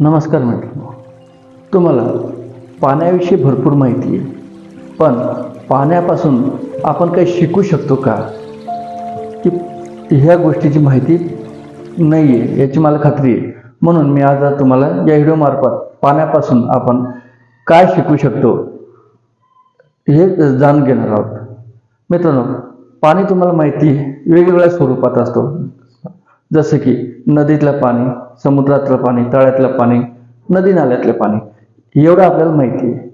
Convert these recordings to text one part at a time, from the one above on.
नमस्कार मित्रांनो. तुम्हाला पाण्याविषयी भरपूर माहिती आहे. पण पाण्यापासून आपण काही शिकू शकतो का? की ह्या गोष्टीची माहिती नाही आहे याची मला खात्री आहे. म्हणून मी आज तुम्हाला या व्हिडिओमार्फत पाण्यापासून आपण काय शिकू शकतो हे जाणून घेणार आहोत. मित्रांनो पाणी तुम्हाला माहिती वेगवेगळ्या स्वरूपात असतो. जसं की नदीतलं पाणी समुद्रातलं पाणी तळ्यातलं पाणी नदी नाल्यातलं पाणी. एवढं आपल्याला माहिती आहे.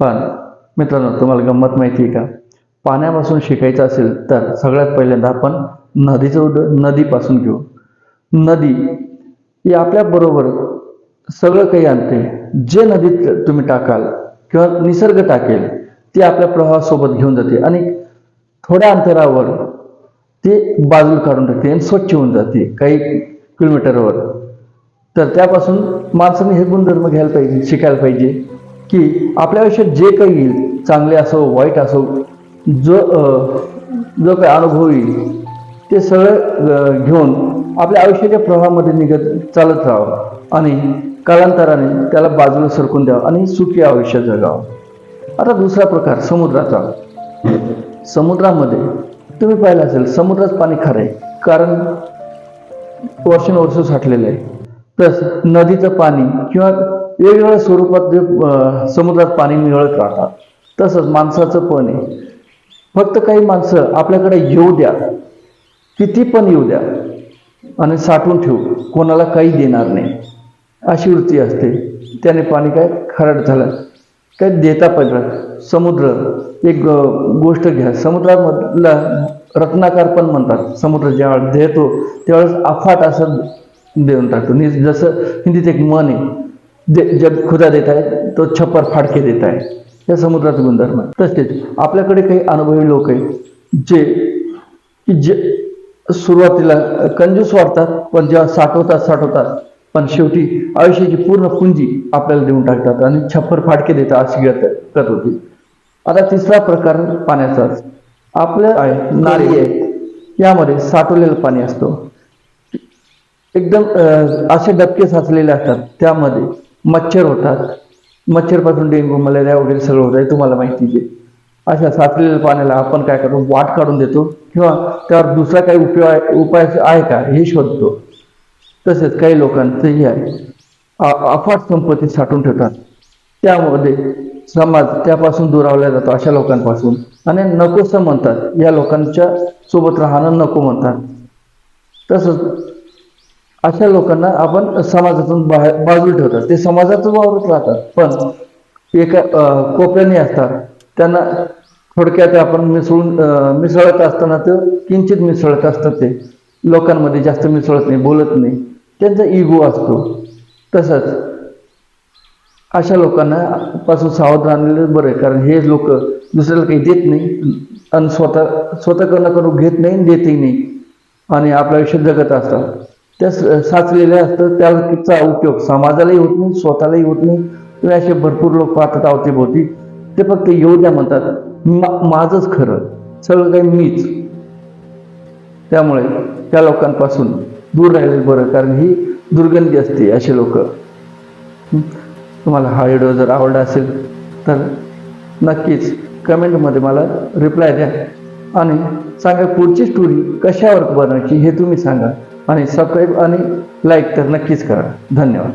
पण मित्रांनो तुम्हाला गंमत माहिती आहे का? पाण्यापासून शिकायचं असेल तर सगळ्यात पहिल्यांदा आपण नदीचं उद नदीपासून घेऊ. नदी ही आपल्याबरोबर सगळं काही आणते. जे नदीत तुम्ही टाकाल किंवा निसर्ग टाकेल ते आपल्या प्रवाहासोबत घेऊन जाते. आणि थोड्या अंतरावर ते बाजूला काढून टाकते आणि स्वच्छ होऊन जाते काही किलोमीटरवर. तर त्यापासून माणसाने हे गुणधर्म घ्यायला पाहिजे शिकायला पाहिजे की आपल्या आयुष्यात जे काही येईल चांगले असो वाईट असो जो जो काही अनुभव येईल ते सगळं घेऊन आपल्या आयुष्याच्या प्रवाहामध्ये निघत चालत राहावं आणि कालांतराने त्याला बाजूला सरकून द्यावं आणि सुखी आयुष्य जगावं. आता दुसरा प्रकार समुद्राचा. समुद्रामध्ये तुम्ही पाहिलं असेल समुद्रात पाणी खरं आहे. कारण वर्षानुवर्ष साठलेलं आहे. प्लस नदीचं पाणी किंवा वेगवेगळ्या स्वरूपात जे समुद्रात पाणी मिळत राहतात तसंच माणसाचं पण आहे. फक्त काही माणसं आपल्याकडे येऊ द्या. किती पण येऊ द्या. आणि साठवून ठेवू. कोणाला काही देणार नाही. अशी वृत्ती असते. त्याने पाणी काय? खराट झालं. काय देता पाहिजे. समुद्र एक गोष्ट घ्या. समुद्रामधला रत्नाकार पण म्हणतात समुद्र ज्यावेळेस देतो त्यावेळेस अफाट असं देऊन टाकतो. नि जसं हिंदीत एक मन आहे दे जब खुदा देत आहे तो छप्पर फाडके देत आहे. या समुद्राचा गुणधर्म तसेच आपल्याकडे काही अनुभवी लोक आहेत जे जे सुरुवातीला कंजूस वाटतात पण जेव्हा साठवतात साठवतात पण शेवटी आयुष्याची पूर्ण पुंजी आपल्याला देऊन टाकतात आणि छप्पर फाटके देतात अशी करत होती. आता तिसरा प्रकार पाण्याचा. आपल्या आहे नाली आहे यामध्ये साठवलेलं पाणी असतो. एकदम असे डबके साचलेले असतात. त्यामध्ये मच्छर होतात. मच्छरपासून डेंग्यू मलेरिया वगैरे सगळं होत आहे तुम्हाला माहितीच आहे. अशा साचलेल्या पाण्याला आपण काय करतो? वाट काढून देतो. किंवा त्यावर दुसरा काही उपयोग उपाय आहे का? हे शोधतो. तसेच काही लोकांचं हे आहे अफाट संपत्ती साठवून ठेवतात. त्यामध्ये समाज त्यापासून दुरावला जातो अशा लोकांपासून. आणि नकोसं म्हणतात या लोकांच्या सोबत राहणं नको म्हणतात. तसंच अशा लोकांना आपण समाजातून बाहेर बाजूला ठेवतात. ते समाजातच वावरत राहतात. पण एका कोपऱ्याने असतात. त्यांना थोडक्यात आपण मिसळून मिसळत असताना ते किंचित मिसळत असतात ते. लोकांमध्ये जास्त मिसळत नाही बोलत नाही. त्यांचा इगो असतो. तसंच अशा लोकांना पासून सावध राहलेलं बरं आहे. कारण हे लोक दुसऱ्याला काही देत नाही आणि स्वतः स्वतःकडनं करून घेत नाही आणि देतही नाही. आणि आपलं आयुष्य जगत असतात. त्या साचलेल्या असतं त्याचा उपयोग समाजालाही होत नाही स्वतःलाही होत नाही. तुम्ही असे भरपूर लोक पाहतात अवतीभोवती. ते फक्त येऊ द्या म्हणतात. मा- माझंच खरं. सगळं काही मीच. त्यामुळे त्या लोकांपासून दूर राहिलेलं बरं कारण ही दुर्गंधी असते असे लोक. तुम्हाला हा व्हिडिओ जर आवडला असेल तर नक्कीच कमेंटमध्ये मला रिप्लाय द्या. आणि सांगा पुढची स्टोरी कशावर बनवायची हे तुम्ही सांगा. आणि सबस्क्राईब आणि लाईक तर नक्कीच करा. धन्यवाद.